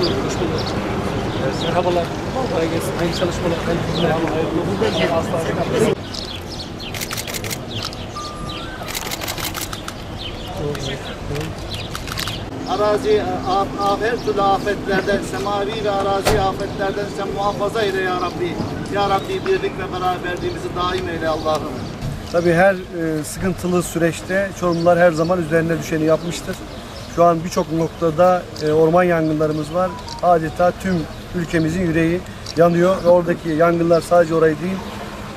bulduk, hoş bulduk. Merhabalar. Kolay gelsin. Hayırlı çalışmalar. Hayırlı günler. Hayırlı günler. Arazi a- a- her türlü afetlerden, semavi ve arazi afetlerden sen muhafaza eyle ya Rabbi. Ya Rabbi birlik ve beraberliğimizi daim eyle Allah'ım. Tabii her e, sıkıntılı süreçte Çorumlular her zaman üzerine düşeni yapmıştır. Şu an birçok noktada e, orman yangınlarımız var. Adeta tüm ülkemizin yüreği yanıyor ve oradaki yangınlar sadece orayı değil,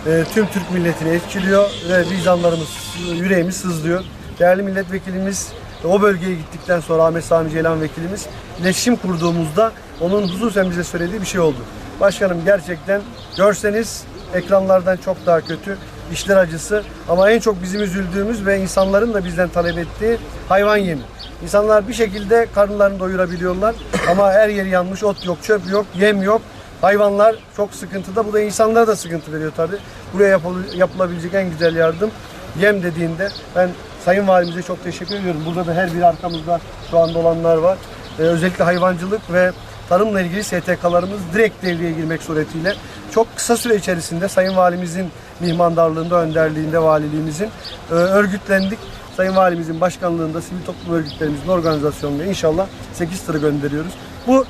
e, tüm Türk milletini etkiliyor ve vicdanlarımız, yüreğimiz sızlıyor. Değerli milletvekilimiz o bölgeye gittikten sonra Ahmet Sami Ceylan vekilimiz iletişim kurduğumuzda onun hususen bize söylediği bir şey oldu. Başkanım gerçekten görseniz ekranlardan çok daha kötü, işler acısı ama en çok bizim üzüldüğümüz ve insanların da bizden talep ettiği hayvan yemi. İnsanlar bir şekilde karınlarını doyurabiliyorlar ama her yeri yanmış, ot yok, çöp yok, yem yok. Hayvanlar çok sıkıntıda. Bu da insanlara da sıkıntı veriyor tabii. Buraya yapıl- yapılabilecek en güzel yardım yem dediğinde ben Sayın Valimize çok teşekkür ediyorum. Burada da her biri arkamızda şu anda olanlar var. Ee, özellikle hayvancılık ve tarımla ilgili STK'larımız direkt devreye girmek suretiyle çok kısa süre içerisinde Sayın Valimizin mihmandarlığında, önderliğinde valiliğimizin e, örgütlendik. Sayın Valimizin başkanlığında sivil toplum örgütlerimizin organizasyonunda inşallah 8 tırı gönderiyoruz. Bu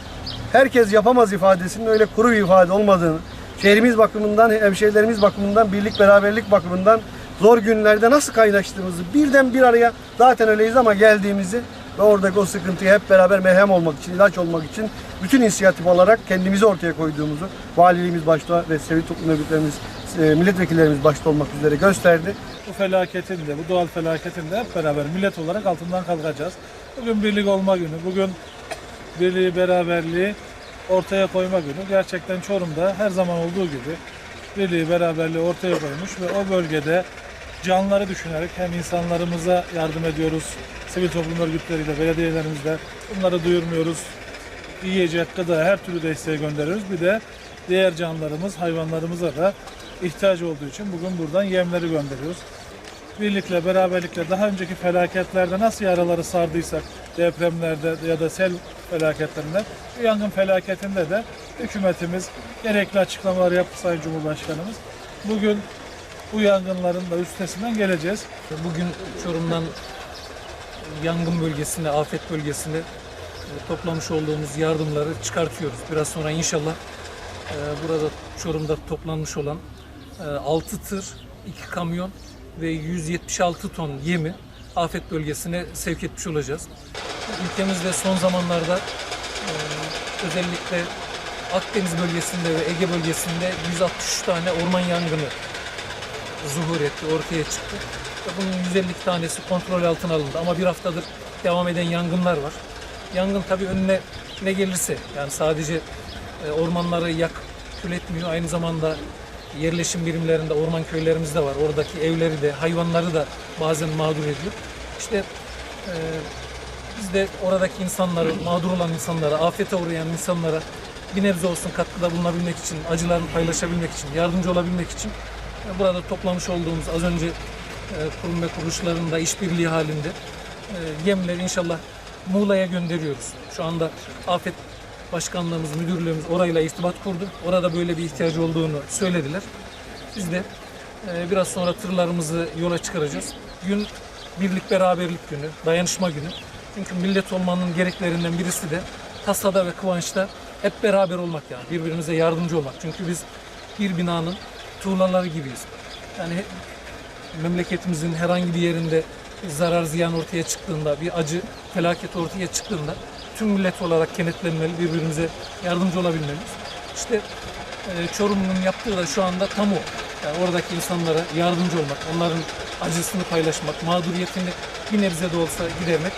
herkes yapamaz ifadesinin öyle kuru bir ifade olmadığını, şehrimiz bakımından, hemşehrilerimiz bakımından, birlik beraberlik bakımından zor günlerde nasıl kaynaştığımızı birden bir araya zaten öyleyiz ama geldiğimizi ve oradaki o sıkıntıyı hep beraber merhem olmak için, ilaç olmak için bütün inisiyatif alarak kendimizi ortaya koyduğumuzu valiliğimiz başta ve sivil toplum örgütlerimiz, milletvekillerimiz başta olmak üzere gösterdi. Bu felaketin de, bu doğal felaketin de hep beraber millet olarak altından kalkacağız. Bugün birlik olma günü, bugün birliği, beraberliği ortaya koyma günü. Gerçekten Çorum'da her zaman olduğu gibi birliği, beraberliği ortaya koymuş ve o bölgede canları düşünerek hem insanlarımıza yardım ediyoruz, sivil toplum örgütleriyle, belediyelerimizle bunları duyurmuyoruz. Yiyecek, gıda, her türlü desteği gönderiyoruz. Bir de diğer canlarımız, hayvanlarımıza da ihtiyacı olduğu için bugün buradan yemleri gönderiyoruz birlikle, beraberlikle daha önceki felaketlerde nasıl yaraları sardıysak depremlerde ya da sel felaketlerinde bu yangın felaketinde de hükümetimiz gerekli açıklamalar yaptı Sayın Cumhurbaşkanımız. Bugün bu yangınların da üstesinden geleceğiz. Bugün Çorum'dan yangın bölgesinde, afet bölgesinde e, toplamış olduğumuz yardımları çıkartıyoruz. Biraz sonra inşallah e, burada Çorum'da toplanmış olan 6 tır, 2 kamyon ve 176 ton yemi afet bölgesine sevk etmiş olacağız. Ülkemizde son zamanlarda e, özellikle Akdeniz bölgesinde ve Ege bölgesinde 163 tane orman yangını zuhur etti, ortaya çıktı. Bunun 150 tanesi kontrol altına alındı ama bir haftadır devam eden yangınlar var. Yangın tabii önüne ne gelirse yani sadece e, ormanları yak, kül etmiyor. Aynı zamanda yerleşim birimlerinde, orman köylerimizde var. Oradaki evleri de, hayvanları da bazen mağdur ediyor. İşte e, biz de oradaki insanları, mağdur olan insanlara, afete uğrayan insanlara bir nebze olsun katkıda bulunabilmek için, acılarını paylaşabilmek için, yardımcı olabilmek için e, burada toplamış olduğumuz az önce e, kurum ve kuruluşların da işbirliği halinde e, yemleri inşallah Muğla'ya gönderiyoruz. Şu anda Afet Başkanlığımız, müdürlüğümüz orayla irtibat kurdu. Orada böyle bir ihtiyacı olduğunu söylediler. Biz de e, biraz sonra tırlarımızı yola çıkaracağız. Gün birlik beraberlik günü, dayanışma günü. Çünkü millet olmanın gereklerinden birisi de tasada ve kıvançta hep beraber olmak yani birbirimize yardımcı olmak. Çünkü biz bir binanın tuğlaları gibiyiz. Yani memleketimizin herhangi bir yerinde bir zarar ziyan ortaya çıktığında, bir acı felaket ortaya çıktığında tüm millet olarak kenetlenmeli, birbirimize yardımcı olabilmeliyiz. İşte e, Çorum'un yaptığı da şu anda tam o. Yani oradaki insanlara yardımcı olmak, onların acısını paylaşmak, mağduriyetini bir nebze de olsa gidermek.